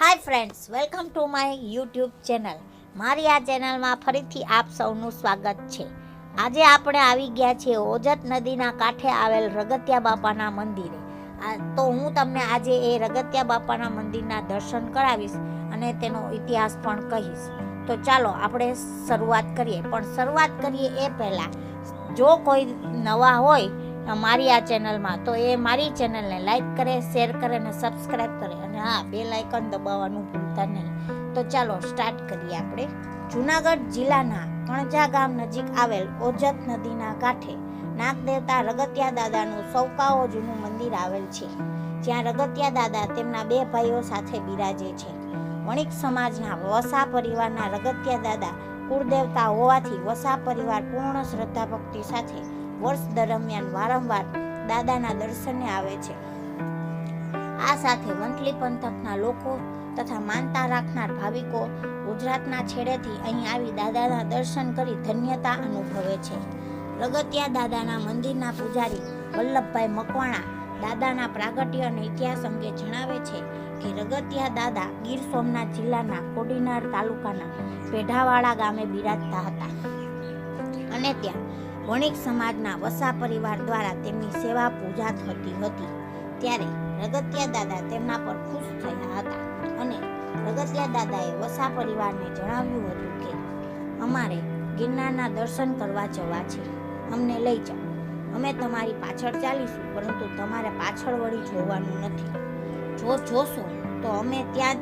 Hi friends welcome to my YouTube channel મારી આ ચેનલમાં ફરીથી આપ સૌનું સ્વાગત છે. આજે આપણે આવી ગયા છીએ ઓજત નદીના કાંઠે આવેલ રગતિયા બાપાના મંદિરે. તો હું તમને આજે એ રગતિયા બાપાના મંદિરના દર્શન કરાવીશ અને તેનો ઇતિહાસ પણ કહીશ. તો ચાલો આપણે શરૂઆત કરીએ. પણ શરૂઆત કરીએ એ પહેલાં, જો કોઈ નવા હોય મારી આ ચેનલમાં. તો એ મારી ચેનલને લાઈક કરે શેર કરે અને સબસ્ક્રાઈબ કરે. અને હા બે લાઇકન દબાવવાનું ભૂલતા નહીં. તો ચાલો સ્ટાર્ટ કરીએ આપણે. જુનાગઢ જિલ્લાના કણજા ગામ નજીક આવેલ ઓજત નદીના કાંઠે નાગદેવતા રગતિયા દાદાનું સૌકાઓ જૂનું મંદિર આવેલ છે. જ્યાં રગતિયા દાદા તેમના બે ભાઈઓ સાથે બિરાજે છે. વણિક સમાજના વસા પરિવારના રગતિયા દાદા કુળદેવતા હોવાથી વસા પરિવાર પૂર્ણ શ્રદ્ધા ભક્તિ સાથે વર્ષ દરમિયાન વારંવાર દાદાના દર્શને આવે છે. આ સાથે વંથલી પંથકના લોકો તથા માનતા રાખનાર ભાવિકો ગુજરાતના છેડેથી અહીં આવી દાદાના દર્શન કરી ધન્યતા અનુભવે છે. રગતિયા દાદાના મંદિરના પૂજારી વલ્લભભાઈ મકવાણા દાદાના પ્રાગટ્ય અને ઇતિહાસ અંગે જણાવે છે કે રગતિયા દાદા ગીર સોમનાથ જિલ્લાના કોડીનાર તાલુકાના પેઢાવાડા ગામે બિરાજતા હતા. અને ત્યાં વણિક સમાજના વસા પરિવાર દ્વારા તેમની સેવા પૂજા થતી હતી. ત્યારે રગતિયા દાદા તેમના પર ખુશ થયા હતા અને રગતિયા દાદાએ વસા પરિવારને જણાવ્યું હતું કે, અમારે ગિરનારના દર્શન કરવા જવા છે. અમને લઈ જાઓ. અમે તમારી પાછળ ચાલીશું, પરંતુ તમારે પાછળ વળી જોવાનું નથી. જો જોશો તો અમે ત્યાં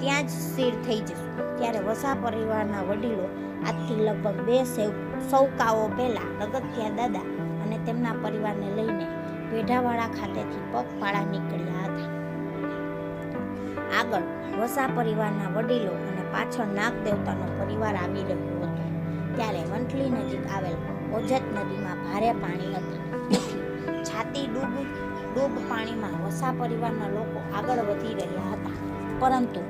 ત્યાં જ સ્થિર થઈ જશું. ત્યારે વસા પરિવારના વડીલો આજથી લગભગ બે સેવ, સૌકાઓ પહેલા રગતિયા દાદા અને તેમના પરિવારને લઈને પેઢાવાળા ખાતેથી પગપાળા નીકળ્યા હતા. આગળ વસા પરિવારના વડીલો અને પાછળ નાગ દેવતાનો પરિવાર આવી રહ્યો હતો. ત્યારે વંટલી નજીક આવેલ ઓજત નદીમાં ભારે પાણી હતું. છાતી ડૂબ ડૂબ પાણીમાં વસા પરિવારના લોકો આગળ વધી રહ્યા હતા. પરંતુ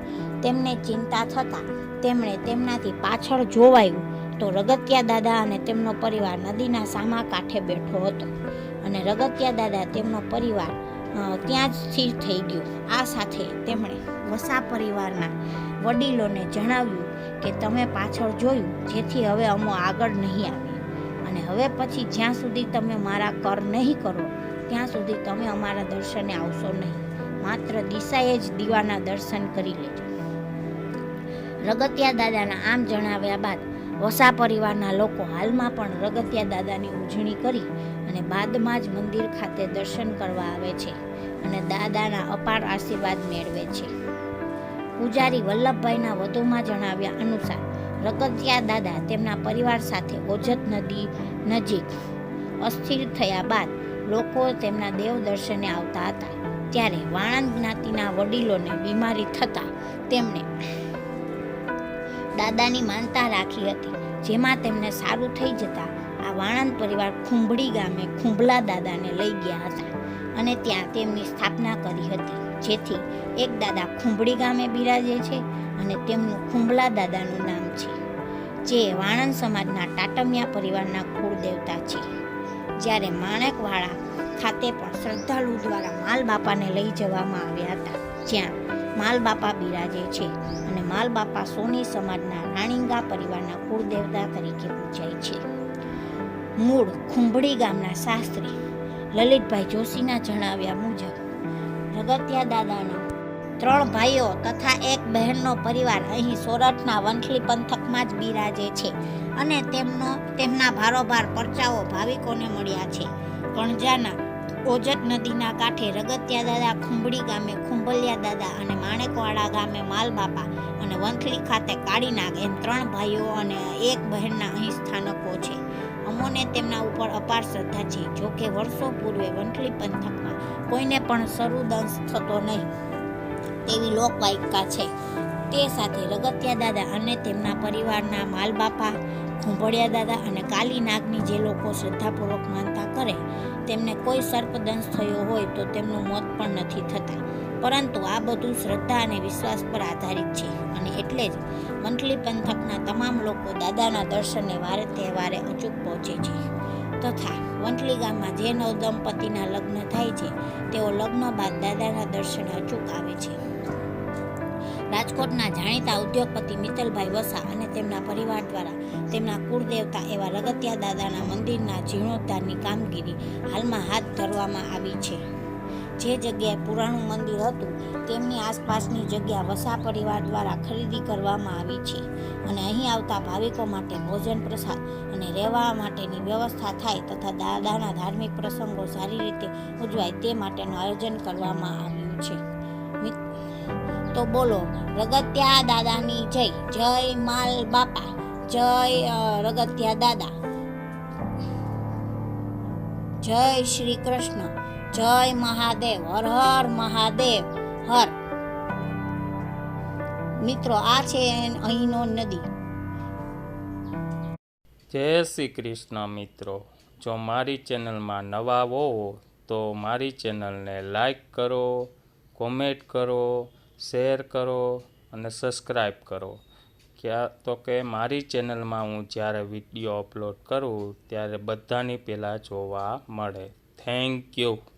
તેમને ચિંતા થતાં તેમણે તેમનાથી પાછળ જોવાયું તો રગતિયા દાદા અને તેમનો પરિવાર નદીના સામા કાંઠે બેઠો હતો અને રગતિયા દાદા તેમનો પરિવાર ત્યાં જ સ્થિર થઈ ગયો. આ સાથે તેમણે વસા પરિવારના વડીલોને જણાવ્યું કે તમે પાછળ જોયું, જેથી હવે અમો આગળ નહીં આવીએ અને હવે પછી જ્યાં સુધી તમે મારા કર નહીં કરો, ત્યાં સુધી તમે અમારા દર્શને આવશો નહીં. માત્ર દિશાએ જ દીવાના દર્શન કરી લેજો. રગતિયા દાદાના આમ જણાવ્યા બાદ વસા પરિવારના લોકો હાલમાં પણ રગતિયા દાદાની ઉજવણી કરી અને બાદમાં જ મંદિર ખાતે દર્શન કરવા આવે છે અને દાદાના અપાર આશીર્વાદ મેળવે છે. પૂજારી વલ્લભભાઈના વધુમાં જણાવ્યા અનુસાર રગતિયા દાદા તેમના પરિવાર સાથે ઓજત નદી નજીક અસ્થિર થયા બાદ લોકો તેમના દેવ દર્શને આવતા હતા. ત્યારે વાણંદ જ્ઞાતિના વડીલોને બીમારી થતાં તેમણે દાદાની માનતા રાખી હતી, જેમાં તેમને સારું થઈ જતા આ વાણંદ પરિવાર ખુંભડી ગામે ખુંભલા દાદાને લઈ ગયા હતા અને ત્યાં તેમની સ્થાપના કરી હતી, જેથી એક દાદા ખુંભડી ગામે બિરાજે છે અને તેમનું ખુંભલા દાદાનું નામ છે, જે વાણંદ સમાજના ટાટમિયા પરિવારના કુળદેવતા છે. જ્યારે માણેકવાડા ખાતે પણ શ્રદ્ધાળુ દ્વારા માલ બાપાને લઈ જવામાં આવ્યા હતા. જ્યાં માલ બાપા બિરાજે છે અને માલ બાપા સોની સમાજના રાણીંગા પરિવારના કુળદેવતા તરીકે પૂજાય છે. મૂળ ખુંભડી ગામના શાસ્ત્રી લલિતભાઈ જોશીના જણાવ્યા મુજબ, રગતિયા દાદાના ત્રણ ભાઈઓ તથા એક બહેનનો પરિવાર અહીં સોરઠના વંથલી પંથકમાં જ બિરાજે છે અને તેમનો તેમના ભારોભાર પરચાઓ ભાવિકોને મળ્યા છે. કણજાના ઓજત નદીના કાંઠે રગતિયા દાદા, ખુંબડી ગામે ખુંભલિયા દાદા અને માણેકવાડા ગામે માલબાપા અને વંથલી ખાતે કાળીનાગ એમ ત્રણ ભાઈઓ અને એક બહેનના અહીં સ્થાનકો છે. અમોને તેમના ઉપર અપાર શ્રદ્ધા છે. જો કે વર્ષો પૂર્વે વંથલી પંથકમાં કોઈને પણ સરુદંશ થતો નહીં તેવી લોકવાયિકા છે. તે સાથે રગતિયા દાદા અને તેમના પરિવારના માલબાપા ખુંભળિયા દાદા અને કાલી નાગની જે લોકો શ્રદ્ધાપૂર્વક માનતા કરે, તેમને કોઈ સર્પદંશ થયો હોય તો તેમનું મોત પણ નથી થતા. પરંતુ આ બધું શ્રદ્ધા અને વિશ્વાસ પર આધારિત છે અને એટલે જ મંથલી પંથકના તમામ લોકો દાદાના દર્શને વારે તહેવારે અચૂક પહોંચે છે. તથા વંટલી ગામમાં જે નવ દંપતીના લગ્ન થાય છે, તેઓ લગ્ન બાદ દાદાના દર્શને અચૂક આવે છે. રાજકોટના જાણીતા ઉદ્યોગપતિ મિત્તલભાઈ વસા અને તેમના પરિવાર દ્વારા તેમના કુળદેવતા એવા રગતિયા દાદાના મંદિરના જીર્ણોદ્ધારની કામગીરી હાલમાં હાથ ધરવામાં આવી છે. જે જગ્યાએ પુરાણું મંદિર હતું, તેમની આસપાસની જગ્યા વસા પરિવાર દ્વારા ખરીદી કરવામાં આવી છે અને અહીં આવતા ભાવિકો માટે ભોજન પ્રસાદ અને રહેવા માટેની વ્યવસ્થા થાય તથા દાદાના ધાર્મિક પ્રસંગો સારી રીતે ઉજવાય તે માટેનું આયોજન કરવામાં આવ્યું છે. તો બોલો, રગત્યા દાદાની જય જય માલ બાપા, જય રગત્યા દાદા. જય શ્રી કૃષ્ણ, જય મહાદેવ, હર હર મહાદેવ, હર. મિત્રો, આ છે અહીંનો નદી. જય શ્રી કૃષ્ણ, મિત્રો. જો મારી ચેનલમાં નવા હો, તો મારી ચેનલને લાઈક કરો, કોમેન્ટ કરો શેર કરો અને સબસ્ક્રાઈબ કરો. ક્યાં તો કે મારી ચેનલમાં હું જ્યારે વીડિયો અપલોડ કરું ત્યારે બધાની પહેલાં જોવા મળે. Thank you.